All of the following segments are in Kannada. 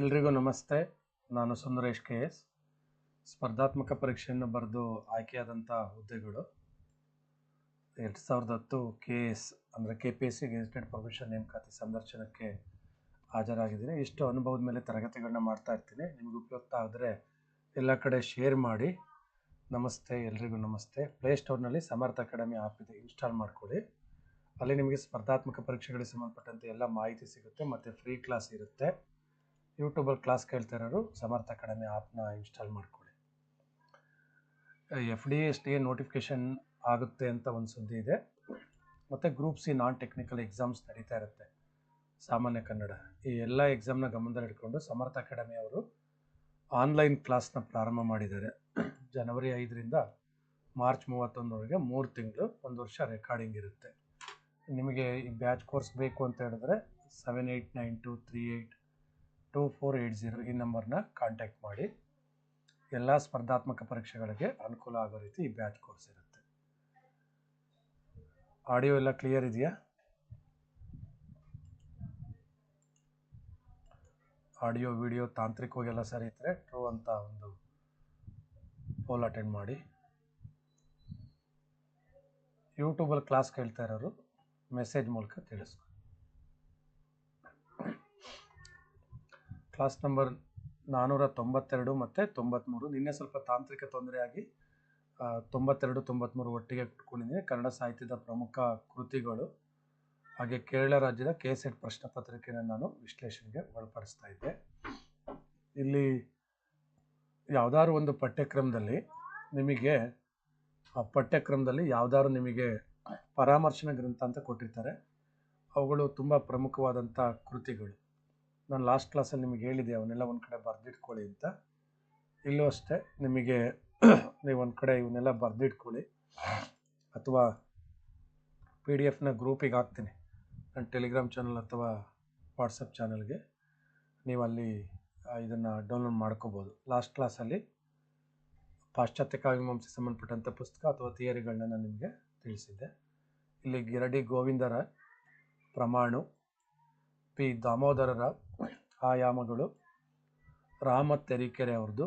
ಎಲ್ರಿಗೂ ನಮಸ್ತೆ. ನಾನು ಸುಂದರೇಶ್ ಕೆ ಎಸ್. ಸ್ಪರ್ಧಾತ್ಮಕ ಪರೀಕ್ಷೆಯನ್ನು ಬರೆದು ಆಯ್ಕೆಯಾದಂಥ ಹುದ್ದೆಗಳು. ಎರಡು ಸಾವಿರದ ಹತ್ತು ಕೆ ಎಸ್ ಅಂದರೆ K P S C gazetted profession ನೇಮಕಾತಿ ಸಂದರ್ಶನಕ್ಕೆ ಹಾಜರಾಗಿದ್ದೀನಿ. ಇಷ್ಟು ಅನುಭವದ ಮೇಲೆ ತರಗತಿಗಳನ್ನ ಮಾಡ್ತಾ ಇರ್ತೀನಿ. ನಿಮಗೆ ಉಪಯುಕ್ತ ಆದರೆ ಎಲ್ಲ ಕಡೆ ಶೇರ್ ಮಾಡಿ. ನಮಸ್ತೆ, ಎಲ್ರಿಗೂ ನಮಸ್ತೆ. ಪ್ಲೇಸ್ಟೋರ್ನಲ್ಲಿ ಸಮರ್ಥ ಅಕಾಡೆಮಿ ಆ್ಯಪ್ ಇದೆ. ಇನ್ಸ್ಟಾಲ್ ಮಾಡ್ಕೊಳ್ಳಿ. ಅಲ್ಲಿ ನಿಮಗೆ ಸ್ಪರ್ಧಾತ್ಮಕ ಪರೀಕ್ಷೆಗಳಿಗೆ ಸಂಬಂಧಪಟ್ಟಂತೆ ಎಲ್ಲ ಮಾಹಿತಿ ಸಿಗುತ್ತೆ. ಮತ್ತು ಫ್ರೀ ಕ್ಲಾಸ್ ಇರುತ್ತೆ. ಯೂಟ್ಯೂಬಲ್ಲಿ ಕ್ಲಾಸ್ ಕೇಳ್ತಾ ಇರೋರು, ಸಮರ್ಥ ಅಕಾಡೆಮಿ ಆ್ಯಪ್ನ ಇನ್ಸ್ಟಾಲ್ ಮಾಡ್ಕೊಳ್ಳಿ. ಎಫ್ ಡಿ ಡಿ ನೋಟಿಫಿಕೇಷನ್ ಆಗುತ್ತೆ ಅಂತ ಒಂದು ಸುದ್ದಿ ಇದೆ. ಮತ್ತು group C non technical exams ನಡೀತಾ ಇರುತ್ತೆ. ಸಾಮಾನ್ಯ ಕನ್ನಡ. ಈ ಎಲ್ಲ ಎಕ್ಸಾಮ್ನ ಗಮನದಲ್ಲಿ ಇಟ್ಕೊಂಡು ಸಮರ್ಥ ಅಕಾಡೆಮಿ ಅವರು ಆನ್ಲೈನ್ ಕ್ಲಾಸ್ನ ಪ್ರಾರಂಭ ಮಾಡಿದ್ದಾರೆ. ಜನವರಿ ಐದರಿಂದ ಮಾರ್ಚ್ ಮೂವತ್ತೊಂದರವರೆಗೆ ಮೂರು ತಿಂಗಳು, ಒಂದು ವರ್ಷ ರೆಕಾರ್ಡಿಂಗ್ ಇರುತ್ತೆ. ನಿಮಗೆ ಈ ಬ್ಯಾಚ್ ಕೋರ್ಸ್ ಬೇಕು ಅಂತ ಹೇಳಿದ್ರೆ seven eight nine two three eight two four eight zero ಈ ನಂಬರ್ನ ಕಾಂಟ್ಯಾಕ್ಟ್ ಮಾಡಿ. ಎಲ್ಲ ಸ್ಪರ್ಧಾತ್ಮಕ ಪರೀಕ್ಷೆಗಳಿಗೆ ಅನುಕೂಲ ಆಗೋ ರೀತಿ ಈ ಬ್ಯಾಚ್ ಕೋರ್ಸ್ ಇರುತ್ತೆ. ಆಡಿಯೋ ಎಲ್ಲ ಕ್ಲಿಯರ್ ಇದೆಯಾ? ಆಡಿಯೋ ವಿಡಿಯೋ ತಾಂತ್ರಿಕವಾಗಿ ಎಲ್ಲ ಸರಿ ಇದ್ದರೆ ಟ್ರೂ ಅಂತ ಒಂದು ಪೋಲ್ ಅಟೆಂಡ್ ಮಾಡಿ. ಯೂಟ್ಯೂಬಲ್ಲಿ ಕ್ಲಾಸ್ ಕೇಳ್ತಾ ಇರೋರು ಮೆಸೇಜ್ ಮೂಲಕ ತಿಳಿಸ್ಕೊ ಕ್ಲಾಸ್ ನಂಬರ್ ನಾನ್ನೂರ ತೊಂಬತ್ತೆರಡು ಮತ್ತು ತೊಂಬತ್ತ್ಮೂರು ನಿನ್ನೆ ಸ್ವಲ್ಪ ತಾಂತ್ರಿಕ ತೊಂದರೆಯಾಗಿ ತೊಂಬತ್ತೆರಡು ತೊಂಬತ್ತ್ಮೂರು ಒಟ್ಟಿಗೆ ಕುಟ್ಕೊಂಡಿದ್ದೀನಿ ಕನ್ನಡ ಸಾಹಿತ್ಯದ ಪ್ರಮುಖ ಕೃತಿಗಳು ಹಾಗೆ ಕೇರಳ ರಾಜ್ಯದ ಕೆ ಸೆಟ್ ಪ್ರಶ್ನೆ ಪತ್ರಿಕೆಯನ್ನು ನಾನು ವಿಶ್ಲೇಷಣೆಗೆ ಒಳಪಡಿಸ್ತಾ ಇದ್ದೆ. ಇಲ್ಲಿ ಯಾವುದಾದ್ರು ಒಂದು ಪಠ್ಯಕ್ರಮದಲ್ಲಿ ನಿಮಗೆ, ಆ ಪಠ್ಯಕ್ರಮದಲ್ಲಿ ಯಾವುದಾದ್ರು ನಿಮಗೆ ಪರಾಮರ್ಶನ ಗ್ರಂಥ ಅಂತ ಕೊಟ್ಟಿರ್ತಾರೆ. ಅವುಗಳು ತುಂಬ ಪ್ರಮುಖವಾದಂಥ ಕೃತಿಗಳು. ನಾನು ಲಾಸ್ಟ್ ಕ್ಲಾಸಲ್ಲಿ ನಿಮಗೆ ಹೇಳಿದೆ ಅವನ್ನೆಲ್ಲ ಒಂದು ಕಡೆ ಬರೆದಿಟ್ಕೊಳ್ಳಿ ಅಂತ. ಇಲ್ಲೂ ಅಷ್ಟೇ, ನಿಮಗೆ ನೀವು ಒಂದು ಕಡೆ ಇವನ್ನೆಲ್ಲ ಬರೆದಿಟ್ಕೊಳ್ಳಿ. ಅಥವಾ ಪಿ ಡಿ ಎಫ್ನ ಗ್ರೂಪಿಗೆ ಹಾಕ್ತೀನಿ. ನನ್ನ ಟೆಲಿಗ್ರಾಮ್ ಚಾನಲ್ ಅಥವಾ ವಾಟ್ಸಪ್ ಚಾನಲ್ಗೆ ನೀವು ಅಲ್ಲಿ ಇದನ್ನು ಡೌನ್ಲೋಡ್ ಮಾಡ್ಕೋಬೋದು. ಲಾಸ್ಟ್ ಕ್ಲಾಸಲ್ಲಿ ಪಾಶ್ಚಾತ್ಯ ಕಾವ್ಯಮಾಂಸೆ ಸಂಬಂಧಪಟ್ಟಂಥ ಪುಸ್ತಕ ಅಥವಾ ಥಿಯರಿಗಳನ್ನ ನಾನು ನಿಮಗೆ ತಿಳಿಸಿದ್ದೆ. ಇಲ್ಲಿ ಗಿರಡಿ ಗೋವಿಂದರ ಪ್ರಮಾಣು ಪಿ ದಾಮೋದರರ ಆಯಾಮಗಳು. ರಾಮ ತೆರೀಕೆರೆ ಅವ್ರದ್ದು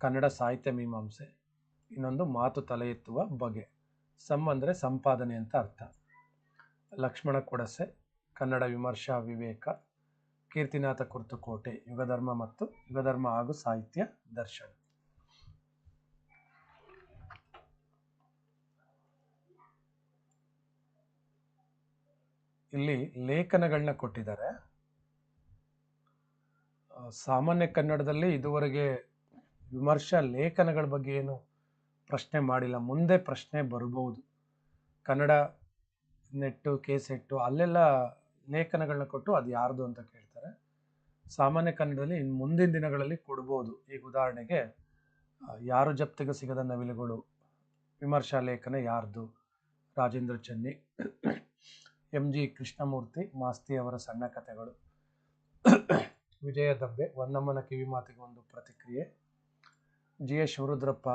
ಕನ್ನಡ ಸಾಹಿತ್ಯ ಮೀಮಾಂಸೆ. ಇನ್ನೊಂದು ಮಾತು ತಲೆ ಎತ್ತುವ ಬಗೆ. ಸಮ್ ಅಂದರೆ ಸಂಪಾದನೆ ಅಂತ ಅರ್ಥ. ಲಕ್ಷ್ಮಣ ಕೊಡಸೆ, ಕನ್ನಡ ವಿಮರ್ಶಾ ವಿವೇಕ, ಕೀರ್ತಿನಾಥ ಕುರ್ತುಕೋಟೆ, ಯುಗಧರ್ಮ ಮತ್ತು ಯುಗಧರ್ಮ ಹಾಗೂ ಸಾಹಿತ್ಯ ದರ್ಶನ. ಇಲ್ಲಿ ಲೇಖನಗಳನ್ನ ಕೊಟ್ಟಿದ್ದಾರೆ. ಸಾಮಾನ್ಯ ಕನ್ನಡದಲ್ಲಿ ಇದುವರೆಗೆ ವಿಮರ್ಶಾ ಲೇಖನಗಳ ಬಗ್ಗೆ ಏನು ಪ್ರಶ್ನೆ ಮಾಡಿಲ್ಲ. ಮುಂದೆ ಪ್ರಶ್ನೆ ಬರಬಹುದು. ಕನ್ನಡ ನೆಟ್ಟು ಕೇಸೆಟ್ಟು ಅಲ್ಲೆಲ್ಲ ಲೇಖನಗಳನ್ನ ಕೊಟ್ಟು ಅದು ಯಾರ್ದು ಅಂತ ಕೇಳ್ತಾರೆ. ಸಾಮಾನ್ಯ ಕನ್ನಡದಲ್ಲಿ ಇನ್ನು ಮುಂದಿನ ದಿನಗಳಲ್ಲಿ ಕೊಡ್ಬೋದು. ಈಗ ಉದಾಹರಣೆಗೆ ಯಾರು ಜಪ್ತಿಗೆ ಸಿಗದ ನವಿಲುಗಳು? ವಿಮರ್ಶಾ ಲೇಖನ ಯಾರ್ದು? ರಾಜೇಂದ್ರ ಚೆನ್ನಿ. ಎಂ ಜಿ ಕೃಷ್ಣಮೂರ್ತಿ, ಮಾಸ್ತಿ ಅವರ ಸಣ್ಣ ಕಥೆಗಳು. ವಿಜಯ ದಬ್ಬೆ ಒಂದಮ್ಮನ ಕಿವಿ ಮಾತಿಗೆ ಒಂದು ಪ್ರತಿಕ್ರಿಯೆ. ಜಿ ಎಸ್ ಶಿವರುದ್ರಪ್ಪ,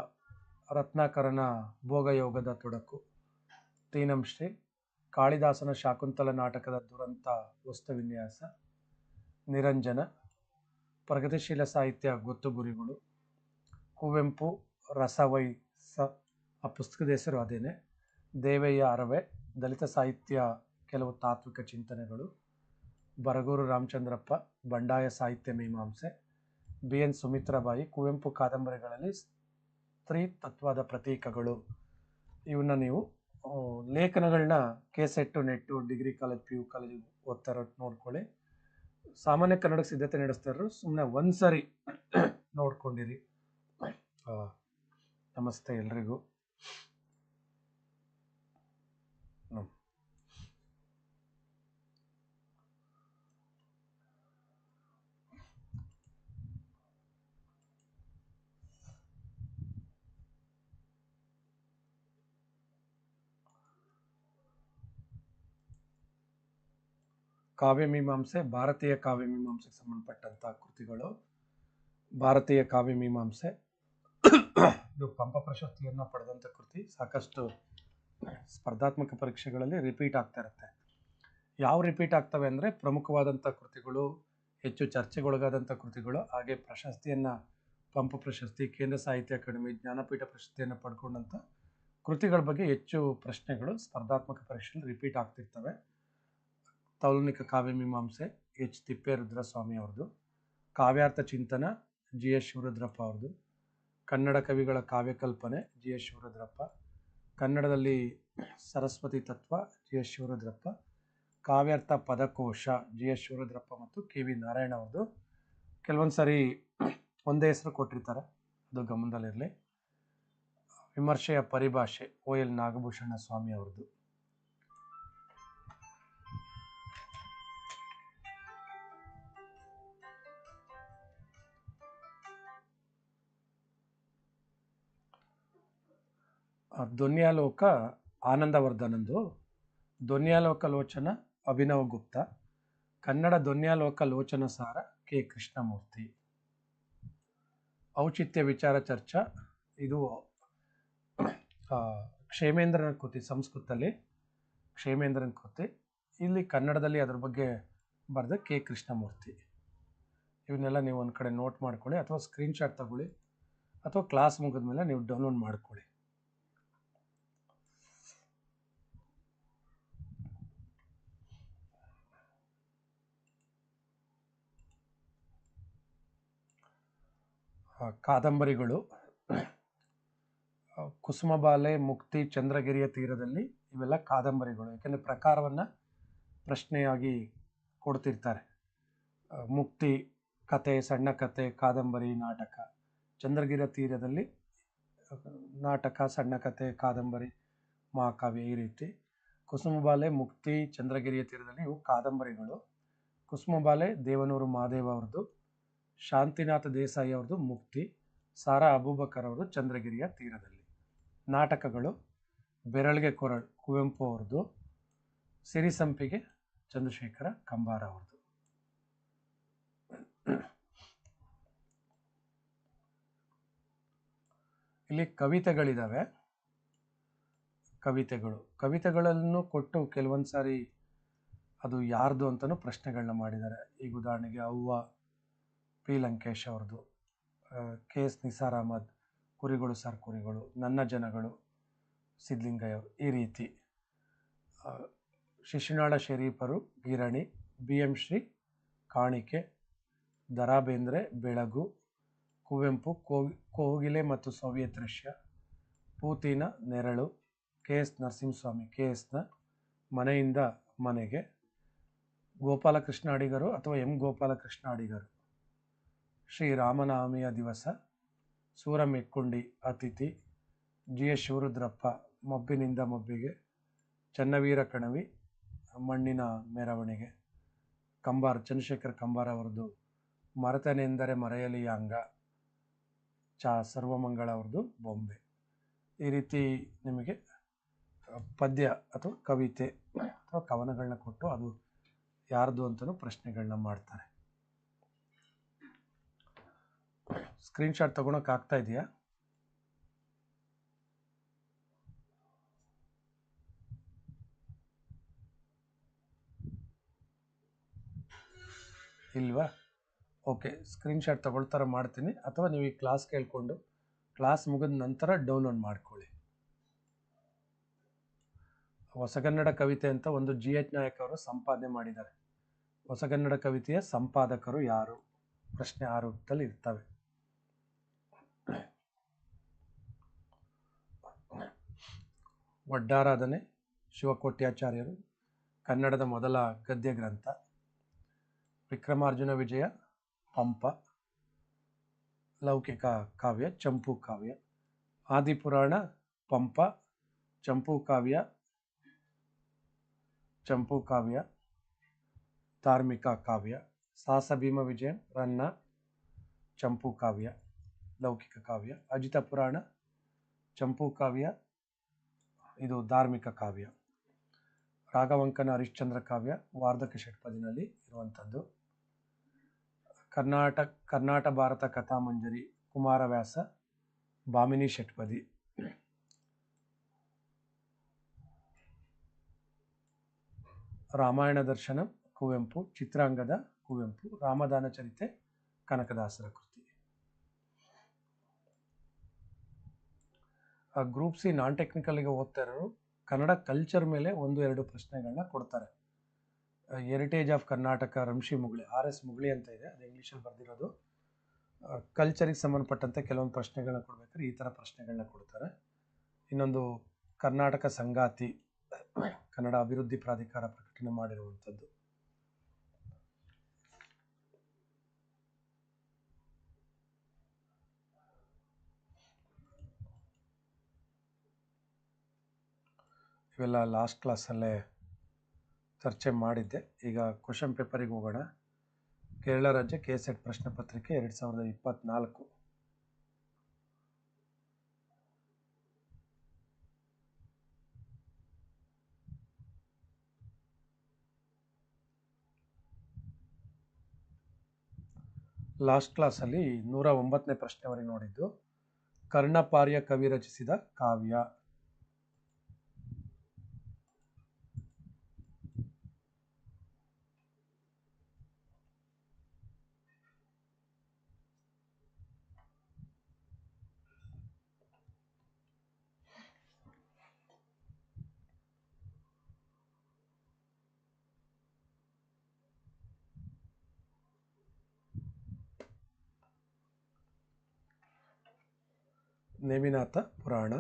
ರತ್ನಾಕರನ ಭೋಗಯೋಗದ ತೊಡಕು. ತೀನಂಶ್ರೀ ಕಾಳಿದಾಸನ ಶಾಕುಂತಲ ನಾಟಕದ ದುರಂತ ವಸ್ತು ವಿನ್ಯಾಸ. ನಿರಂಜನ, ಪ್ರಗತಿಶೀಲ ಸಾಹಿತ್ಯ ಗೊತ್ತು ಗುರಿಗಳು. ಕುವೆಂಪು ರಸವೈಸ ಆ ಪುಸ್ತಕದ ಹೆಸರು ಅದೇನೆ. ದೇವಯ್ಯ ಅರವೆ, ದಲಿತ ಸಾಹಿತ್ಯ ಕೆಲವು ತಾತ್ವಿಕ ಚಿಂತನೆಗಳು. ಬರಗೂರು ರಾಮಚಂದ್ರಪ್ಪ, ಬಂಡಾಯ ಸಾಹಿತ್ಯ ಮೀಮಾಂಸೆ, ಬಿ. ಎನ್. ಸುಮಿತ್ರಾಬಾಯಿ, ಕುವೆಂಪು ಕಾದಂಬರಿಗಳಲ್ಲಿ ಸ್ತ್ರೀ ತತ್ವದ ಪ್ರತೀಕಗಳು. ಇವನ್ನ ನೀವು ಲೇಖನಗಳನ್ನ K SET, NET, degree college, P U college ಓದ್ತಾ ಇರೋ ನೋಡ್ಕೊಳ್ಳಿ. ಸಾಮಾನ್ಯ ಕನ್ನಡಕ್ಕೆ ಸಿದ್ಧತೆ ನಡೆಸ್ತಾರ ಸುಮ್ಮನೆ ಒಂದ್ಸರಿ ನೋಡ್ಕೊಂಡಿರಿ. ನಮಸ್ತೆ ಎಲ್ರಿಗೂ. ಕಾವ್ಯಮೀಮಾಂಸೆ, ಭಾರತೀಯ ಕಾವ್ಯಮೀಮಾಂಸೆಗೆ ಸಂಬಂಧಪಟ್ಟಂಥ ಕೃತಿಗಳು. ಭಾರತೀಯ ಕಾವ್ಯಮೀಮಾಂಸೆ, ಇದು ಪಂಪ ಪ್ರಶಸ್ತಿಯನ್ನು ಪಡೆದಂಥ ಕೃತಿ. ಸಾಕಷ್ಟು ಸ್ಪರ್ಧಾತ್ಮಕ ಪರೀಕ್ಷೆಗಳಲ್ಲಿ ರಿಪೀಟ್ ಆಗ್ತಾ ಇರುತ್ತೆ. ಯಾವ ರಿಪೀಟ್ ಆಗ್ತವೆ ಅಂದರೆ ಪ್ರಮುಖವಾದಂಥ ಕೃತಿಗಳು, ಹೆಚ್ಚು ಚರ್ಚೆಗೊಳಗಾದಂಥ ಕೃತಿಗಳು, ಹಾಗೆ ಪ್ರಶಸ್ತಿಯನ್ನು ಪಂಪ ಪ್ರಶಸ್ತಿ, ಕೇಂದ್ರ ಸಾಹಿತ್ಯ ಅಕಾಡೆಮಿ, ಜ್ಞಾನಪೀಠ ಪ್ರಶಸ್ತಿಯನ್ನು ಪಡ್ಕೊಂಡಂಥ ಕೃತಿಗಳ ಬಗ್ಗೆ ಹೆಚ್ಚು ಪ್ರಶ್ನೆಗಳು ಸ್ಪರ್ಧಾತ್ಮಕ ಪರೀಕ್ಷೆಯಲ್ಲಿ ರಿಪೀಟ್ ಆಗ್ತಿರ್ತವೆ. ತೌಲನಿಕ ಕಾವ್ಯಮೀಮಾಂಸೆ ಎಚ್. ತಿಪ್ಪೇರುದ್ರಸ್ವಾಮಿ ಅವ್ರದ್ದು, ಕಾವ್ಯಾರ್ಥ ಚಿಂತನ ಜಿ. ಎಸ್. ಶಿವರುದ್ರಪ್ಪ ಅವ್ರದ್ದು, ಕನ್ನಡ ಕವಿಗಳ ಕಾವ್ಯಕಲ್ಪನೆ ಜಿ. ಎಸ್. ಶಿವರುದ್ರಪ್ಪ, ಕನ್ನಡದಲ್ಲಿ ಸರಸ್ವತಿ ತತ್ವ ಜಿ. ಎಸ್. ಶಿವರುದ್ರಪ್ಪ, ಕಾವ್ಯಾರ್ಥ ಪದಕೋಶ ಜಿ. ಎಸ್. ಶಿವರುದ್ರಪ್ಪ ಮತ್ತು ಕೆ. ವಿ. ನಾರಾಯಣ ಅವ್ರದ್ದು. ಕೆಲವೊಂದು ಸಾರಿ ಒಂದೇ ಹೆಸರು ಕೊಟ್ಟಿರ್ತಾರೆ, ಅದು ಗಮನದಲ್ಲಿರಲಿ. ವಿಮರ್ಶೆಯ ಪರಿಭಾಷೆ ಓ. ಎಲ್. ನಾಗಭೂಷಣ ಸ್ವಾಮಿ ಅವ್ರದ್ದು. ಧ್ವನ್ಯಾಲೋಕ ಆನಂದವರ್ಧನಂದು, ಧ್ವನ್ಯಾಲೋಕ ಲೋಚನ ಅಭಿನವ ಗುಪ್ತ, ಕನ್ನಡ ಧ್ವನ್ಯಾಲೋಕ ಲೋಚನ ಸಾರ ಕೆ ಕೃಷ್ಣಮೂರ್ತಿ. ಔಚಿತ್ಯ ವಿಚಾರ ಚರ್ಚಾ, ಇದು ಕ್ಷೇಮೇಂದ್ರನ ಕೃತಿ, ಸಂಸ್ಕೃತದಲ್ಲಿ ಕ್ಷೇಮೇಂದ್ರನ ಕೃತಿ. ಇಲ್ಲಿ ಕನ್ನಡದಲ್ಲಿ ಅದ್ರ ಬಗ್ಗೆ ಬರೆದ ಕೆ ಕೃಷ್ಣಮೂರ್ತಿ. ಇವನ್ನೆಲ್ಲ ನೀವು ಒಂದು ಕಡೆ ನೋಟ್ ಮಾಡ್ಕೊಳ್ಳಿ ಅಥವಾ ಸ್ಕ್ರೀನ್ಶಾಟ್ ತಗೊಳ್ಳಿ ಅಥವಾ ಕ್ಲಾಸ್ ಮುಗಿದ ಮೇಲೆ ನೀವು ಡೌನ್ಲೋಡ್ ಮಾಡ್ಕೊಳ್ಳಿ. ಕಾದಂಬರಿಗಳು ಕುಸುಮಬಾಲೆ ಮುಕ್ತಿ, ಚಂದ್ರಗಿರಿಯ ತೀರದಲ್ಲಿ ಇವೆಲ್ಲ ಕಾದಂಬರಿಗಳು. ಯಾಕೆಂದ್ರೆ ಪ್ರಕಾರವನ್ನು ಪ್ರಶ್ನೆಯಾಗಿ ಕೊಡ್ತಿರ್ತಾರೆ. ಮುಕ್ತಿ ಕತೆ, ಸಣ್ಣ ಕತೆ, ಕಾದಂಬರಿ, ನಾಟಕ. ಚಂದ್ರಗಿರಿಯ ತೀರದಲ್ಲಿ, ನಾಟಕ, ಸಣ್ಣ ಕತೆ, ಕಾದಂಬರಿ, ಮಹಾಕಾವ್ಯ ಈ ರೀತಿ. ಕುಸುಮಬಾಲೆ ಮುಕ್ತಿ, ಚಂದ್ರಗಿರಿಯ ತೀರದಲ್ಲಿ ಇವು ಕಾದಂಬರಿಗಳು. ಕುಸುಮಬಾಲೆ ದೇವನೂರು ಮಹಾದೇವ ಅವ್ರದ್ದು. ಶಾಂತಿನಾಥ ದೇಸಾಯಿ ಅವ್ರದ್ದು ಮುಕ್ತಿ, ಸಾರಾ ಅಬೂಬಕರ್ ಅವರು ಚಂದ್ರಗಿರಿಯ ತೀರದಲ್ಲಿ. ನಾಟಕಗಳು, ಬೆರಳಿಗೆ ಕೊರಳ್ ಕುವೆಂಪು ಅವ್ರದ್ದು ಸಿರಿಸಂಪಿಗೆ ಚಂದ್ರಶೇಖರ ಕಂಬಾರ ಅವ್ರದ್ದು. ಇಲ್ಲಿ ಕವಿತೆಗಳಿದ್ದಾವೆ ಕವಿತೆಗಳು. ಕವಿತೆಗಳನ್ನು ಕೊಟ್ಟು ಕೆಲವೊಂದು ಸಾರಿ ಅದು ಯಾರ್ದು ಅಂತಲೂ ಪ್ರಶ್ನೆಗಳನ್ನ ಮಾಡಿದ್ದಾರೆ. ಈಗ ಉದಾಹರಣೆಗೆ ಅವ್ವ ಪಿ ಲಂಕೇಶ್ ಅವ್ರದ್ದು ಕೆ ಎಸ್ ನಿಸಾರ್ ಅಹಮದ್, ಕುರಿಗಳು ಸರ್ ಕುರಿಗಳು, ನನ್ನ ಜನಗಳು, ಸಿದ್ಲಿಂಗಯ್ಯ ಅವರು, ಈ ರೀತಿ. ಶಿಶುನಾಳ ಶರೀಫರು ಗಿರಣಿ ಬಿ ಎಂ ಶ್ರೀ, ಕಾಣಿಕೆ ದರಾ ಬೇಂದ್ರೆ ಬೆಳಗು, ಕುವೆಂಪು ಕೋಗಿ ಕೋಗಿಲೆ ಮತ್ತು ಸೋವಿಯತ್ ರಷ್ಯಾ, ಪೂತಿನ, ನೆರಳು, ಕೆ ಎಸ್ ನರಸಿಂಹಸ್ವಾಮಿ, ಕೆ ಎಸ್ನ ಮನೆಯಿಂದ ಮನೆಗೆ, ಗೋಪಾಲಕೃಷ್ಣ ಅಡಿಗರು ಅಥವಾ ಎಂ ಗೋಪಾಲಕೃಷ್ಣ ಅಡಿಗರು. ಶ್ರೀ ರಾಮನವಮಿಯ ದಿವಸ. ಸೂರ ಮೆಕ್ಕುಂಡಿ ಅತಿಥಿ ಜಿ ಎಸ್ ಶಿವರುದ್ರಪ್ಪ ಮಬ್ಬಿನಿಂದ ಮಬ್ಬಿಗೆ, ಚನ್ನವೀರ ಕಣವಿ ಮಣ್ಣಿನ ಮೆರವಣಿಗೆ, ಕಂಬಾರ, ಚಂದ್ರಶೇಖರ್ ಕಂಬಾರ ಅವರದ್ದು, ಮರೆತನೆಂದರೆ ಮರೆಯಲಿ ಅಂಗ, ಚಾ ಸರ್ವಮಂಗಳ ಅವ್ರದ್ದು ಬೊಂಬೆ. ಈ ರೀತಿ ನಿಮಗೆ ಪದ್ಯ ಅಥವಾ ಕವಿತೆ ಅಥವಾ ಕವನಗಳನ್ನ ಕೊಟ್ಟು ಅದು ಯಾರ್ದು ಅಂತಲೂ ಪ್ರಶ್ನೆಗಳನ್ನ ಮಾಡ್ತಾರೆ. ಸ್ಕ್ರೀನ್ಶಾಟ್ ತಗೊಳಕ್ ಆಗ್ತಾ ಇದೆಯಾ? ಇಲ್ವಾ? ಓಕೆ ಸ್ಕ್ರೀನ್ಶಾಟ್ ತಗೊಳ್ತಾರ ಮಾಡ್ತೀನಿ. ಅಥವಾ ನೀವು ಈ ಕ್ಲಾಸ್ ಕೇಳಿಕೊಂಡು ಕ್ಲಾಸ್ ಮುಗಿದ ನಂತರ ಡೌನ್ಲೋಡ್ ಮಾಡ್ಕೊಳ್ಳಿ. ಹೊಸಗನ್ನಡ ಕವಿತೆ ಅಂತ ಒಂದು ಜಿ ಎಚ್ ನಾಯಕ್ ಅವರು ಸಂಪಾದನೆ ಮಾಡಿದ್ದಾರೆ. ಹೊಸಗನ್ನಡ ಕವಿತೆಯ ಸಂಪಾದಕರು ಯಾರು? ಪ್ರಶ್ನೆ ಆ ರೂಪದಲ್ಲಿ ಇರ್ತವೆ. ಒಡ್ಡಾರಾಧನೆ ಶಿವಕೋಟ್ಯಾಚಾರ್ಯರು, ಕನ್ನಡದ ಮೊದಲ ಗದ್ಯ ಗ್ರಂಥ, ವಿಕ್ರಮಾರ್ಜುನ ವಿಜಯ, ಪಂಪ, ಲೌಕಿಕ ಕಾವ್ಯ, ಚಂಪು ಕಾವ್ಯ, ಆದಿಪುರಾಣ, ಪಂಪ, ಚಂಪು ಕಾವ್ಯ ಚಂಪು ಕಾವ್ಯ, ಧಾರ್ಮಿಕ ಕಾವ್ಯ, ಸಾಸಭೀಮ ವಿಜಯ, ರನ್ನ, ಚಂಪು ಕಾವ್ಯ, ಲೌಕಿಕ ಕಾವ್ಯ, ಅಜಿತ ಪುರಾಣ, ಚಂಪು ಕಾವ್ಯ ಇದು ಧಾರ್ಮಿಕ ಕಾವ್ಯ. ರಾಘವಂಕನ ಹರಿಶ್ಚಂದ್ರ ಕಾವ್ಯ ವಾರ್ಧಕ ಷಟ್ಪದಿನಲ್ಲಿ ಇರುವಂಥದ್ದು. ಕರ್ನಾಟಕ, ಕರ್ನಾಟ ಭಾರತ ಕಥಾಮಂಜರಿ ಕುಮಾರವ್ಯಾಸ ಭಾಮಿನಿ ಷಟ್ಪದಿ. ರಾಮಾಯಣ ದರ್ಶನ ಕುವೆಂಪು ಚಿತ್ರಾಂಗದ ಕುವೆಂಪು ರಾಮದಾನ ಚರಿತೆ ಕನಕದಾಸರ ಕೃತಿ. ಗ್ರೂಪ್ ಸಿ ನಾನ್ ಟೆಕ್ನಿಕಲ್ಗೆ ಓದ್ತಾ ಇರೋರು ಕನ್ನಡ ಕಲ್ಚರ್ ಮೇಲೆ ಒಂದು ಎರಡು ಪ್ರಶ್ನೆಗಳನ್ನ ಕೊಡ್ತಾರೆ. Heritage of Karnataka Ramshi Mugali R S Mugali ಅಂತ ಇದೆ, ಅದು ಇಂಗ್ಲೀಷಲ್ಲಿ ಬರೆದಿರೋದು. ಕಲ್ಚರಿಗೆ ಸಂಬಂಧಪಟ್ಟಂತೆ ಕೆಲವೊಂದು ಪ್ರಶ್ನೆಗಳನ್ನ ಕೊಡ್ಬೇಕಾದ್ರೆ ಈ ಥರ ಪ್ರಶ್ನೆಗಳನ್ನ ಕೊಡ್ತಾರೆ. ಇನ್ನೊಂದು ಕರ್ನಾಟಕ ಸಂಗಾತಿ, ಕನ್ನಡ ಅಭಿವೃದ್ಧಿ ಪ್ರಾಧಿಕಾರ ಪ್ರಕಟಣೆ ಮಾಡಿರುವಂಥದ್ದು. ಇವೆಲ್ಲ ಲಾಸ್ಟ್ ಕ್ಲಾಸಲ್ಲೇ ಚರ್ಚೆ ಮಾಡಿದ್ದೆ. ಈಗ ಕ್ವಶನ್ ಪೇಪರಿಗೆ ಹೋಗೋಣ. ಕೇರಳ ರಾಜ್ಯ ಕೆ ಸೆಟ್ ಪ್ರಶ್ನೆ ಪತ್ರಿಕೆ ಎರಡು ಸಾವಿರದ ಇಪ್ಪತ್ತ್ನಾಲ್ಕು ಲಾಸ್ಟ್ ಕ್ಲಾಸಲ್ಲಿ ನೂರ ಒಂಬತ್ತನೇ ಪ್ರಶ್ನೆವರೆಗೆ ನೋಡಿದ್ದು. ಕರ್ಣಪಾರ್ಯ ಕವಿ ರಚಿಸಿದ ಕಾವ್ಯ ನೇಮಿನಾಥ ಪುರಾಣ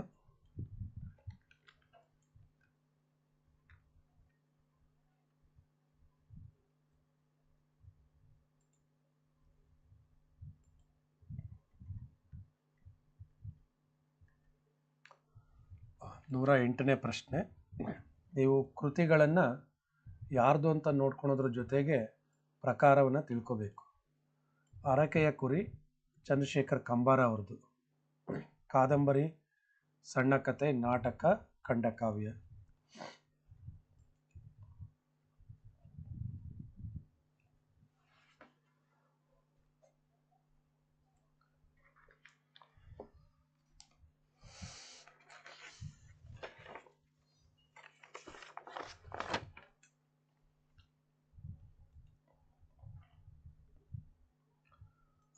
ನೂರ ಎಂಟನೇ ಪ್ರಶ್ನೆ. ನೀವು ಕೃತಿಗಳನ್ನು ಯಾರ್ದು ಅಂತ ನೋಡ್ಕೊಳೋದ್ರ ಜೊತೆಗೆ ಪ್ರಕಾರವನ್ನು ತಿಳ್ಕೋಬೇಕು. ಅರಕೆಯ ಕುರಿ ಚಂದ್ರಶೇಖರ್ ಕಂಬಾರ ಅವ್ರದ್ದು ಕಾದಂಬರಿ, ಸಣ್ಣ ಕತೆ, ನಾಟಕ, ಖಂಡಕಾವ್ಯ.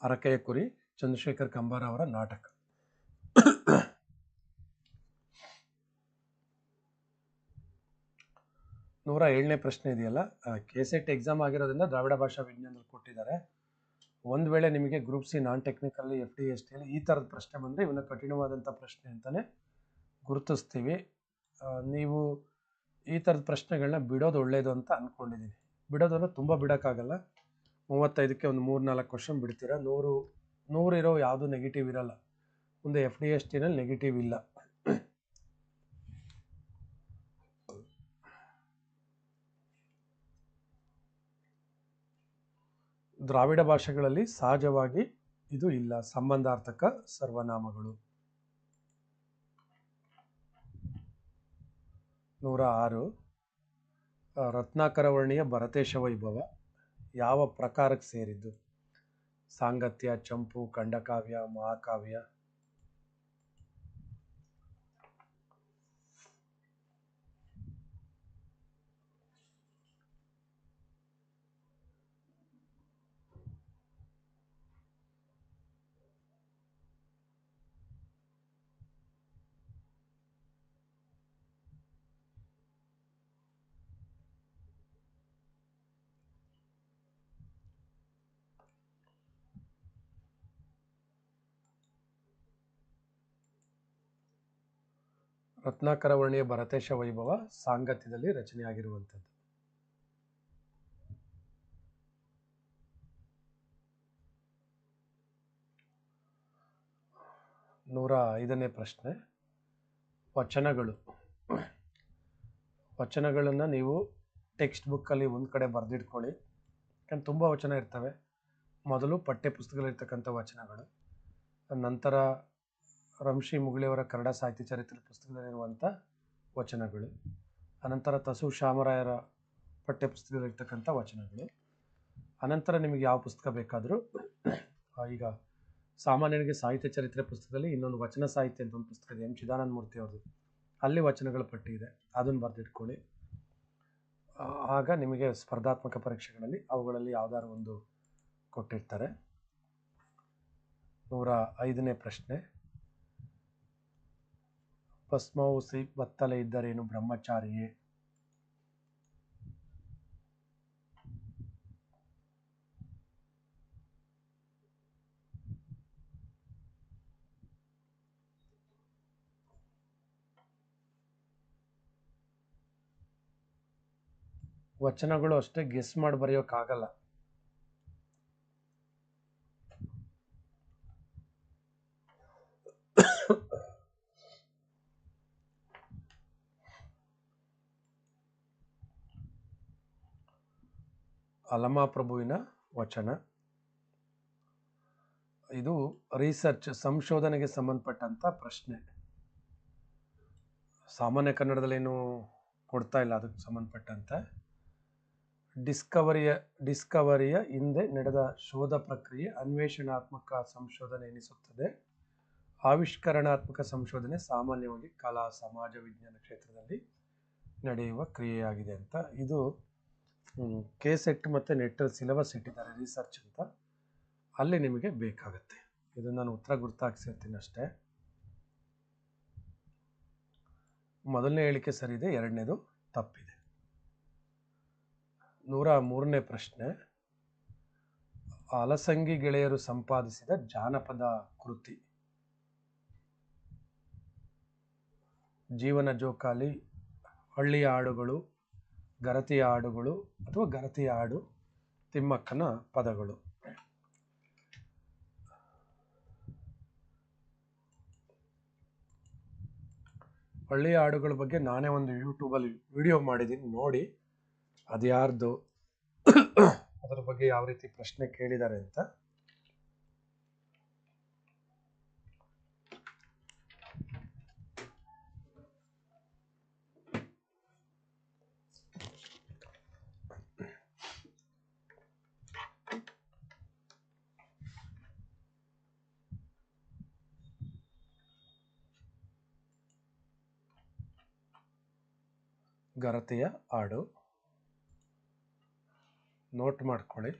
ಅರಕೆಯ ಕುರಿ ಚಂದ್ರಶೇಖರ್ ಕಂಬಾರ ಅವರ ನಾಟಕ. ನೂರ ಏಳನೇ ಪ್ರಶ್ನೆ ಇದೆಯಲ್ಲ? ಕೆ ಸೆಟ್ ಎಕ್ಸಾಮ್ ಆಗಿರೋದ್ರಿಂದ ದ್ರಾವಿಡ ಭಾಷಾ ವಿಜ್ಞಾನದಲ್ಲಿ ಕೊಟ್ಟಿದ್ದಾರೆ. ಒಂದು ವೇಳೆ ನಿಮಗೆ group C non technical F D S ಟಿಯಲ್ಲಿ ಈ ಥರದ ಪ್ರಶ್ನೆ ಬಂದರೆ ಇವನ್ನ ಕಠಿಣವಾದಂಥ ಪ್ರಶ್ನೆ ಅಂತಲೇ ಗುರುತಿಸ್ತೀವಿ. ನೀವು ಈ ಥರದ ಪ್ರಶ್ನೆಗಳನ್ನ ಬಿಡೋದು ಒಳ್ಳೆಯದು ಅಂತ ಅಂದ್ಕೊಂಡಿದ್ದೀನಿ ಬಿಡೋದನ್ನು ತುಂಬ ಬಿಡೋಕ್ಕಾಗಲ್ಲ. ಮೂವತ್ತೈದಕ್ಕೆ ಒಂದು ಮೂರು ನಾಲ್ಕು ಕ್ವಶನ್ ಬಿಡ್ತೀರಾ? ನೂರು ನೂರಿರೋ ಯಾವುದು ನೆಗೆಟಿವ್ ಇರಲ್ಲ. ಮುಂದೆ ಎಫ್ ಡಿ ಎಸ್ ಟಿನಲ್ಲಿ ನೆಗೆಟಿವ್ ಇಲ್ಲ. ದ್ರಾವಿಡ ಭಾಷೆಗಳಲ್ಲಿ ಸಹಜವಾಗಿ ಇದು ಇಲ್ಲ. ಸಂಬಂಧಾರ್ಥಕ ಸರ್ವನಾಮಗಳು. ನೂರ ಆರು, ರತ್ನಾಕರವರ್ಣೀಯ ರತ್ನಾಕರ ವರ್ಣಿಯ ಭರತೇಶ ವೈಭವ. ಯಾವ ಪ್ರಕಾರಕ್ಕೆ ಸೇರಿದ್ದು? ಸಾಂಗತ್ಯ ಚಂಪು ಖಂಡಕಾವ್ಯ ಮಹಾಕಾವ್ಯ? ರತ್ನಾಕರ ವರ್ಣೀಯ ಭರತೇಶ ವೈಭವ ಸಾಂಗತ್ಯದಲ್ಲಿ ರಚನೆಯಾಗಿರುವಂಥದ್ದು. ನೂರ ಐದನೇ ಪ್ರಶ್ನೆ. ವಚನಗಳು. ವಚನಗಳನ್ನು ನೀವು ಟೆಕ್ಸ್ಟ್ ಬುಕ್ಕಲ್ಲಿ ಒಂದು ಕಡೆ ಬರೆದಿಟ್ಕೊಳ್ಳಿ. ಯಾಕಂದ್ರೆ ತುಂಬ ವಚನ ಇರ್ತವೆ. ಮೊದಲು ಪಠ್ಯ ಪುಸ್ತಕಗಳಿರ್ತಕ್ಕಂಥ ವಚನಗಳು. ನಂತರ ರಂಶಿ ಮುಗಳಿಯವರ ಕನ್ನಡ ಸಾಹಿತ್ಯ ಚರಿತ್ರೆ ಪುಸ್ತಕದಲ್ಲಿರುವಂಥ ವಚನಗಳು. ಅನಂತರ ತಸು ಶ್ಯಾಮರಾಯರ ಪಠ್ಯ ಪುಸ್ತಕದಲ್ಲಿರ್ತಕ್ಕಂಥ ವಚನಗಳು. ಅನಂತರ ನಿಮಗೆ ಯಾವ ಪುಸ್ತಕ ಬೇಕಾದರೂ ಈಗ ಸಾಮಾನ್ಯನಿಗೆ ಸಾಹಿತ್ಯ ಚರಿತ್ರೆ ಪುಸ್ತಕದಲ್ಲಿ ಇನ್ನೊಂದು ವಚನ ಸಾಹಿತ್ಯ ಅಂತ ಒಂದು ಪುಸ್ತಕ ಇದೆ, ಎಂ. ಚಿದಾನಂದ ಮೂರ್ತಿ ಅವ್ರದ್ದು. ಅಲ್ಲಿ ವಚನಗಳ ಪಟ್ಟಿ ಇದೆ. ಅದನ್ನು ಬರೆದಿಟ್ಕೊಳ್ಳಿ. ಆಗ ನಿಮಗೆ ಸ್ಪರ್ಧಾತ್ಮಕ ಪರೀಕ್ಷೆಗಳಲ್ಲಿ ಅವುಗಳಲ್ಲಿ ಯಾವುದಾದ್ರು ಒಂದು ಕೊಟ್ಟಿರ್ತಾರೆ. ನೂರ ಐದನೇ ಪ್ರಶ್ನೆ. ಭಸ್ಮೌಸಿ ಬತ್ತಲೆ ಇದ್ದರೇನು ಬ್ರಹ್ಮಚಾರಿಯೇ? ವಚನಗಳು ಅಷ್ಟೇ ಗೆಸ್ ಮಾಡಿ ಬರೆಯೋಕ್ಕಾಗಲ್ಲ. ಅಲಮಾಪ್ರಭುವಿನ ವಚನ. ಇದು ರಿಸರ್ಚ್ ಸಂಶೋಧನೆಗೆ ಸಂಬಂಧಪಟ್ಟಂತ ಪ್ರಶ್ನೆ. ಸಾಮಾನ್ಯ ಕನ್ನಡದಲ್ಲಿ ಏನು ಕೊಡ್ತಾ ಇಲ್ಲ ಅದಕ್ಕೆ ಸಂಬಂಧಪಟ್ಟಂತೆ. ಡಿಸ್ಕವರಿಯ ಡಿಸ್ಕವರಿಯ ಹಿಂದೆ ನಡೆದ ಶೋಧ ಪ್ರಕ್ರಿಯೆ ಅನ್ವೇಷಣಾತ್ಮಕ ಸಂಶೋಧನೆ ಎನಿಸುತ್ತದೆ. ಆವಿಷ್ಕರಣಾತ್ಮಕ ಸಂಶೋಧನೆ ಸಾಮಾನ್ಯವಾಗಿ ಕಲಾ, ಸಮಾಜ ವಿಜ್ಞಾನ ಕ್ಷೇತ್ರದಲ್ಲಿ ನಡೆಯುವ ಕ್ರಿಯೆಯಾಗಿದೆ ಅಂತ. ಇದು ಕೆ ಸೆಟ್ ಮತ್ತು ನೆಟ್ ಸಿಲೆಬಸ್ ಇಟ್ಟಿದ್ದಾರೆ ರಿಸರ್ಚ್ ಅಂತ. ಅಲ್ಲಿ ನಿಮಗೆ ಬೇಕಾಗುತ್ತೆ. ಇದನ್ನು ನಾನು ಉತ್ತರ ಗುರ್ತಾಕ್ಸಿರ್ತೀನಿ ಅಷ್ಟೇ. ಮೊದಲನೇ ಹೇಳಿಕೆ ಸರಿ ಇದೆ, ಎರಡನೇದು ತಪ್ಪಿದೆ. ನೂರ ಮೂರನೇ ಪ್ರಶ್ನೆ. ಅಲಸಂಗಿ ಗೆಳೆಯರು ಸಂಪಾದಿಸಿದ ಜಾನಪದ ಕೃತಿ. ಜೀವನ ಜೋಕಾಲಿ, ಹಳ್ಳಿಯ ಹಾಡುಗಳು ಗರತಿಯ ಹಾಡುಗಳು ಅಥವಾ ಗರತಿ ಹಾಡು ತಿಮ್ಮಕ್ಕನ ಪದಗಳು. ಹಳ್ಳಿಯ ಹಾಡುಗಳ ಬಗ್ಗೆ ನಾನೇ ಒಂದು ಯೂಟ್ಯೂಬಲ್ಲಿ ವಿಡಿಯೋ ಮಾಡಿದ್ದೀನಿ, ನೋಡಿ ಅದು ಯಾರ್ದು ಅದರ ಬಗ್ಗೆ ಯಾವ ರೀತಿ ಪ್ರಶ್ನೆ ಕೇಳಿದ್ದಾರೆ ಅಂತ. ಗರತೆಯ ಹಾಡು. ನೋಟ್ ಮಾಡ್ಕೊಳ್ಳಿ.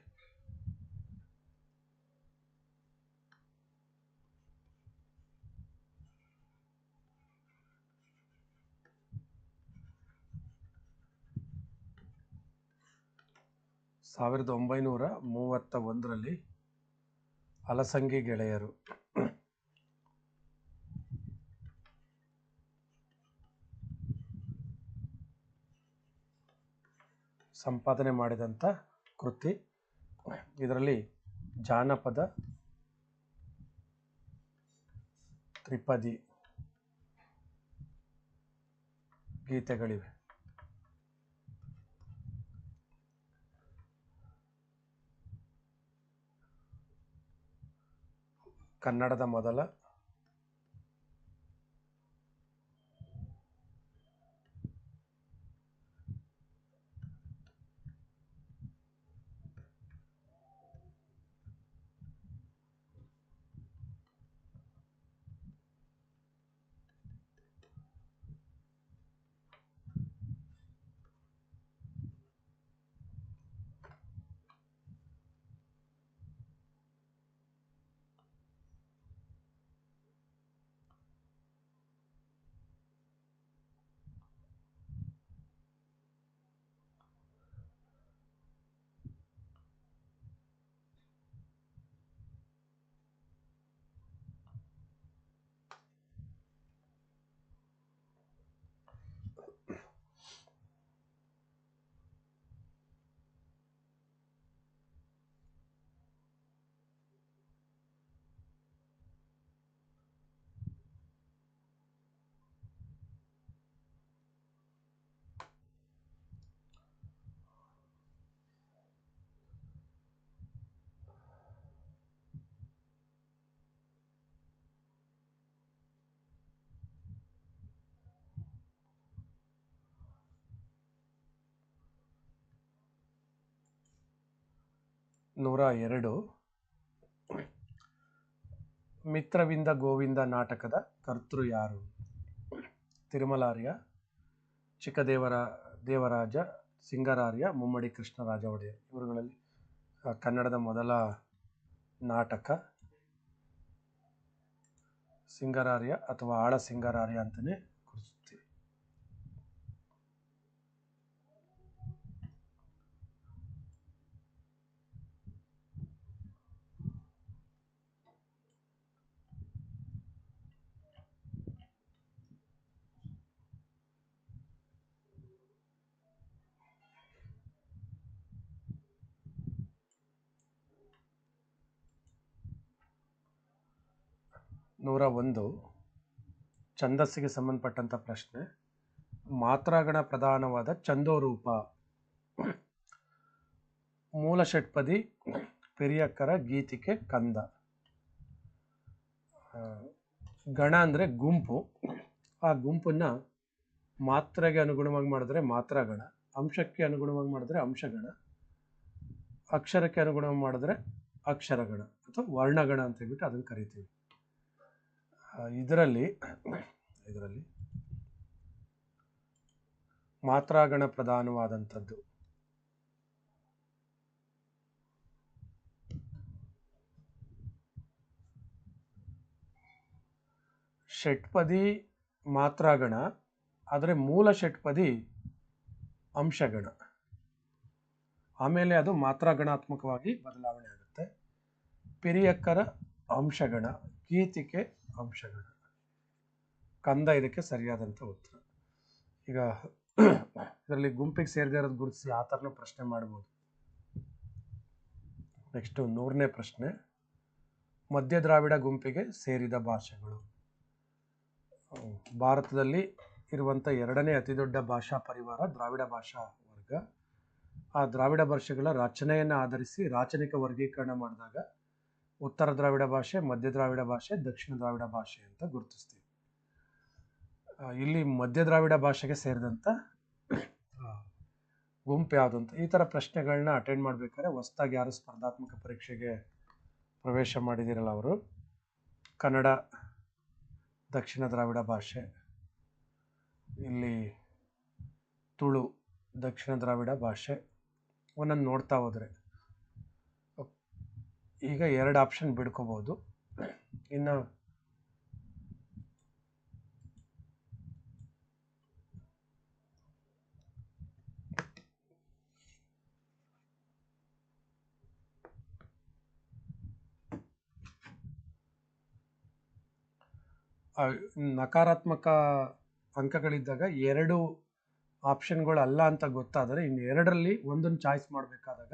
ಸಾವಿರದ ಒಂಬೈನೂರ ಮೂವತ್ತ ಒಂದರಲ್ಲಿ ಅಲಸಂಗಿ ಗೆಳೆಯರು. ಸಂಪಾದನೆ ಮಾಡಿದಂಥ ಕೃತಿ. ಇದರಲ್ಲಿ ಜಾನಪದ ತ್ರಿಪದಿ ಗೀತೆಗಳಿವೆ. ಕನ್ನಡದ ಮೊದಲ ನೂರ ಎರಡು. ಮಿತ್ರವಿಂದ ಗೋವಿಂದ ನಾಟಕದ ಕರ್ತೃ ಯಾರು? ತಿರುಮಲಾರ್ಯ, ಚಿಕ್ಕದೇವರ, ದೇವರಾಜ, ಸಿಂಗರಾರ್ಯ, ಮುಮ್ಮಡಿ ಕೃಷ್ಣರಾಜ ಒಡೆಯರ್ ಇವರುಗಳಲ್ಲಿ ಕನ್ನಡದ ಮೊದಲ ನಾಟಕ ಸಿಂಗರಾರ್ಯ ಅಥವಾ ಆಳ ಸಿಂಗರಾರ್ಯ ಅಂತಲೇ ಗುರುತಿಸ್ತೀವಿ ನೂರ ಒಂದು ಛಂದಸ್ಸಿಗೆ ಸಂಬಂಧಪಟ್ಟಂಥ ಪ್ರಶ್ನೆ. ಮಾತ್ರಾಗಣ ಪ್ರಧಾನವಾದ ಚಂದೋರೂಪ. ಮೂಲ ಷಟ್ಪದಿ ಪೆರಿಯಕ್ಕರ ಗೀತಿಕೆ ಕಂದ. ಗಣ ಅಂದರೆ ಗುಂಪು. ಆ ಗುಂಪನ್ನ ಮಾತ್ರೆಗೆ ಅನುಗುಣವಾಗಿ ಮಾಡಿದ್ರೆ ಮಾತ್ರಾಗಣ, ಅಂಶಕ್ಕೆ ಅನುಗುಣವಾಗಿ ಮಾಡಿದ್ರೆ ಅಂಶಗಣ, ಅಕ್ಷರಕ್ಕೆ ಅನುಗುಣವಾಗಿ ಮಾಡಿದ್ರೆ ಅಕ್ಷರಗಣ ಅಥವಾ ವರ್ಣಗಣ ಅಂತ ಹೇಳ್ಬಿಟ್ಟು ಅದನ್ನು ಕರಿತೀವಿ. ಇದರಲ್ಲಿ ಇದರಲ್ಲಿ ಮಾತ್ರಾಗಣ ಪ್ರಧಾನವಾದಂಥದ್ದು ಷಟ್ಪದಿ ಮಾತ್ರಾಗಣ ಆದರೆ ಮೂಲ ಷಟ್ಪದಿ ಅಂಶಗಣ. ಆಮೇಲೆ ಅದು ಮಾತ್ರಾಗಣಾತ್ಮಕವಾಗಿ ಬದಲಾವಣೆ ಆಗುತ್ತೆ. ಪಿರಿಯಕ್ಕರ ಅಂಶಗಣ. ಗೀತಿಕೆ ಅಂಶಗಳು. ಕಂದ ಇದಕ್ಕೆ ಸರಿಯಾದಂಥ ಉತ್ತರ. ಈಗ ಇದರಲ್ಲಿ ಗುಂಪಿಗೆ ಸೇರದೇ ಇರೋದು ಗುರುತಿಸಿ ಆ ಥರನೂ ಪ್ರಶ್ನೆ ಮಾಡ್ಬೋದು. ನೆಕ್ಸ್ಟು ನೂರನೇ ಪ್ರಶ್ನೆ. ಮಧ್ಯ ದ್ರಾವಿಡ ಗುಂಪಿಗೆ ಸೇರಿದ ಭಾಷೆಗಳು. ಭಾರತದಲ್ಲಿ ಇರುವಂಥ ಎರಡನೇ ಅತಿದೊಡ್ಡ ಭಾಷಾ ಪರಿವಾರ ದ್ರಾವಿಡ ಭಾಷಾ ವರ್ಗ. ಆ ದ್ರಾವಿಡ ಭಾಷೆಗಳ ರಚನೆಯನ್ನು ಆಧರಿಸಿ ರಾಚನಿಕ ವರ್ಗೀಕರಣ ಮಾಡಿದಾಗ ಉತ್ತರ ದ್ರಾವಿಡ ಭಾಷೆ, ಮಧ್ಯ ದ್ರಾವಿಡ ಭಾಷೆ, ದಕ್ಷಿಣ ದ್ರಾವಿಡ ಭಾಷೆ ಅಂತ ಗುರುತಿಸ್ತೀವಿ. ಇಲ್ಲಿ ಮಧ್ಯ ದ್ರಾವಿಡ ಭಾಷೆಗೆ ಸೇರಿದಂಥ ಗುಂಪು ಯಾವುದು ಈ ಥರ ಪ್ರಶ್ನೆಗಳನ್ನ ಅಟೆಂಡ್ ಮಾಡಬೇಕಾದ್ರೆ ಹೊಸದಾಗಿ ಯಾರು ಸ್ಪರ್ಧಾತ್ಮಕ ಪರೀಕ್ಷೆಗೆ ಪ್ರವೇಶ ಮಾಡಿದಿರಲ್ಲ ಅವರು. ಕನ್ನಡ, ದಕ್ಷಿಣ ದ್ರಾವಿಡ ಭಾಷೆ, ಇಲ್ಲಿ ತುಳು, ದಕ್ಷಿಣ ದ್ರಾವಿಡ ಭಾಷೆ, ಒಂದೊಂದು ನೋಡ್ತಾ ಹೋದರೆ. ಈಗ ಎರಡು ಆಪ್ಷನ್ ಬಿಡ್ಕೋಬೋದು. ಇನ್ನು ನಕಾರಾತ್ಮಕ ಅಂಕಗಳಿದ್ದಾಗ ಎರಡು ಆಪ್ಷನ್ಗಳು ಅಲ್ಲ ಅಂತ ಗೊತ್ತಾದರೆ ಇನ್ನು ಎರಡರಲ್ಲಿ ಒಂದನ್ನು ಚಾಯ್ಸ್ ಮಾಡಬೇಕಾದಾಗ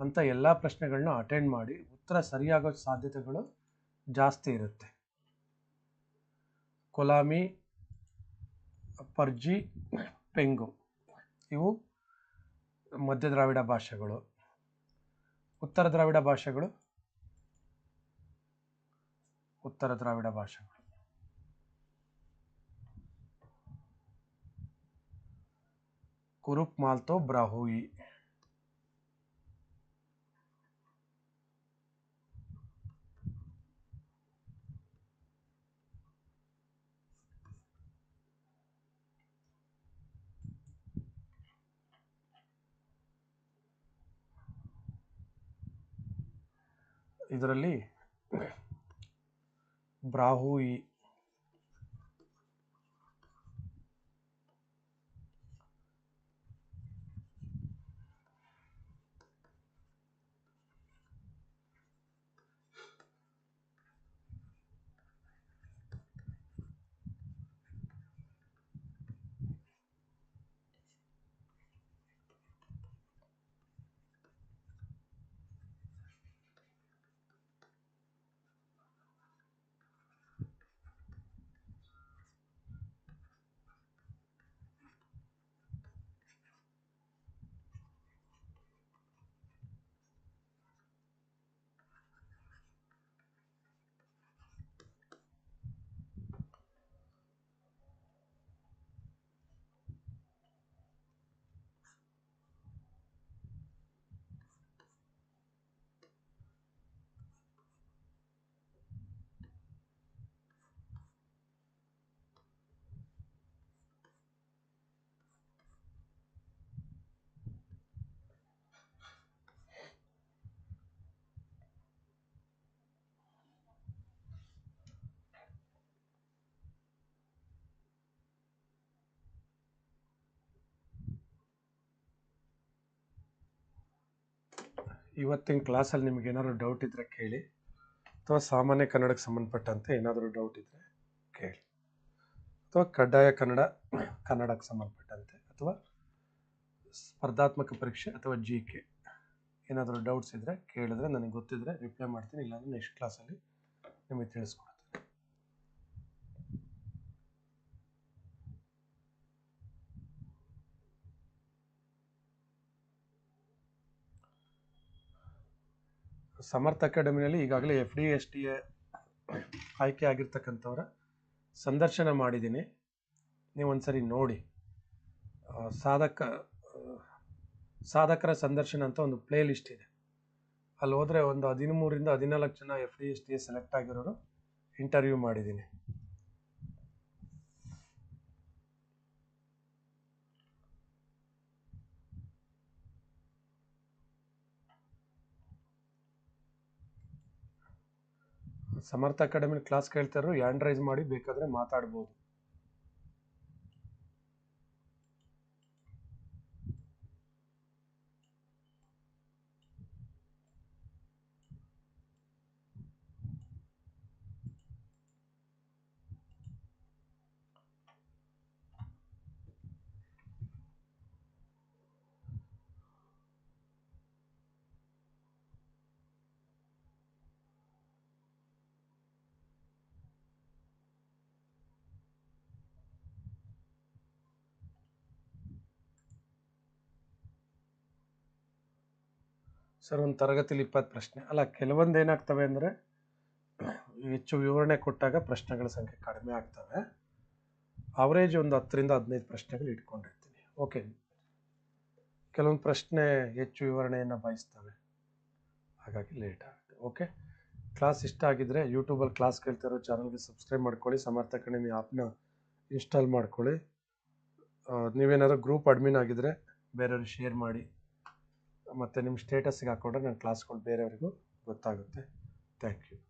ಅಂತ ಎಲ್ಲ ಪ್ರಶ್ನೆಗಳನ್ನ ಅಟೆಂಡ್ ಮಾಡಿ ಉತ್ತರ ಸರಿಯಾಗೋ ಸಾಧ್ಯತೆಗಳು ಜಾಸ್ತಿ ಇರುತ್ತೆ. ಕೊಲಾಮಿ, ಪರ್ಜಿ, ಪೆಂಗು ಇವು ಮಧ್ಯ ದ್ರಾವಿಡ ಭಾಷೆಗಳು. ಉತ್ತರ ದ್ರಾವಿಡ ಭಾಷೆಗಳು, ಉತ್ತರ ದ್ರಾವಿಡ ಭಾಷೆಗಳು. ಕುರುಪ್ ಮಾಲ್ತೋ ಬ್ರಾಹುಯಿ ಇದರಲ್ಲಿ ಬ್ರಾಹುಯಿ ಇವತ್ತಿನ ಕ್ಲಾಸಲ್ಲಿ ನಿಮ್ಗೆ ಏನಾದ್ರು ಡೌಟ್ ಇದ್ದರೆ ಕೇಳಿ, ಅಥವಾ ಸಾಮಾನ್ಯ ಕನ್ನಡಕ್ಕೆ ಸಂಬಂಧಪಟ್ಟಂತೆ ಏನಾದರೂ ಡೌಟ್ ಇದ್ದರೆ ಕೇಳಿ. ಅಥವಾ ಕಡ್ಡಾಯ ಕನ್ನಡ, ಕನ್ನಡಕ್ಕೆ ಸಂಬಂಧಪಟ್ಟಂತೆ, ಅಥವಾ ಸ್ಪರ್ಧಾತ್ಮಕ ಪರೀಕ್ಷೆ ಅಥವಾ ಜಿ ಕೆ ಏನಾದರೂ ಡೌಟ್ಸ್ ಇದ್ದರೆ ಕೇಳಿದ್ರೆ ನನಗೆ ಗೊತ್ತಿದ್ರೆ ರಿಪ್ಲೈ ಮಾಡ್ತೀನಿ, ಇಲ್ಲಾಂದರೆ ನೆಕ್ಸ್ಟ್ ಕ್ಲಾಸಲ್ಲಿ ನಿಮಗೆ ತಿಳಿಸ್ಕೊಡ್ತೀನಿ. ಸಮರ್ಥ ಅಕಾಡೆಮಿನಲ್ಲಿ ಈಗಾಗಲೇ F D S T A ಆಯ್ಕೆ ಆಗಿರ್ತಕ್ಕಂಥವ್ರ ಸಂದರ್ಶನ ಮಾಡಿದ್ದೀನಿ. ನೀವು ಒಂದ್ಸರಿ ನೋಡಿ ಸಾಧಕ ಸಾಧಕರ ಸಂದರ್ಶನ ಅಂತ ಒಂದು ಪ್ಲೇ ಲಿಸ್ಟ್ ಇದೆ. ಅಲ್ಲಿ ಹೋದರೆ ಒಂದು ಹದಿಮೂರಿಂದ ಹದಿನಾಲ್ಕು ಜನ F D S T A select ಆಗಿರೋರು ಇಂಟರ್ವ್ಯೂ ಮಾಡಿದ್ದೀನಿ. ಸಮರ್ಥ ಅಕಾಡೆಮಿ ಕ್ಲಾಸ್ ಕೇಳ್ತಾರೋ ಹ್ಯಾಂಡ್ ರೈಸ್ ಮಾಡಿ ಬೇಕಾದರೆ ಮಾತಾಡ್ಬೋದು. ಸರ್, ಒಂದು ತರಗತಿಲಿ ಇಪ್ಪತ್ತು ಪ್ರಶ್ನೆ. ಅಲ್ಲ, ಕೆಲವೊಂದು ಏನಾಗ್ತವೆ ಅಂದರೆ, ಹೆಚ್ಚು ವಿವರಣೆ ಕೊಟ್ಟಾಗ ಪ್ರಶ್ನೆಗಳ ಸಂಖ್ಯೆ ಕಡಿಮೆ ಆಗ್ತವೆ. ಅವರೇಜ್ ಒಂದು ಹತ್ತರಿಂದ ಹದಿನೈದು ಪ್ರಶ್ನೆಗಳು ಇಟ್ಕೊಂಡಿರ್ತೀನಿ. ಓಕೆ ಕೆಲವೊಂದು ಪ್ರಶ್ನೆ ಹೆಚ್ಚು ವಿವರಣೆಯನ್ನು ಬಯಸ್ತವೆ. ಹಾಗಾಗಿ ಲೇಟ್ ಆಗುತ್ತೆ. ಓಕೆ ಕ್ಲಾಸ್ ಇಷ್ಟ ಆಗಿದ್ದರೆ ಯೂಟ್ಯೂಬಲ್ಲಿ ಕ್ಲಾಸ್ ಕೇಳ್ತಿರೋ ಚಾನಲ್ಗೆ ಸಬ್ಸ್ಕ್ರೈಬ್ ಮಾಡ್ಕೊಳ್ಳಿ. ಸಮರ್ಥ ಅಕಾಡೆಮಿ ಆ್ಯಪ್ನ ಇನ್ಸ್ಟಾಲ್ ಮಾಡ್ಕೊಳ್ಳಿ. ನೀವೇನಾದ್ರು ಗ್ರೂಪ್ ಅಡ್ಮಿನ್ ಆಗಿದ್ದರೆ ಬೇರೆಯವ್ರಿಗೆ ಶೇರ್ ಮಾಡಿ. ಮತ್ತು ನಿಮ್ಮ ಸ್ಟೇಟಸ್ಗೆ ಹಾಕ್ಕೊಂಡ್ರೆ ನನ್ನ ಕ್ಲಾಸ್ಗಳು ಬೇರೆಯವ್ರಿಗೂ ಗೊತ್ತಾಗುತ್ತೆ. Thank you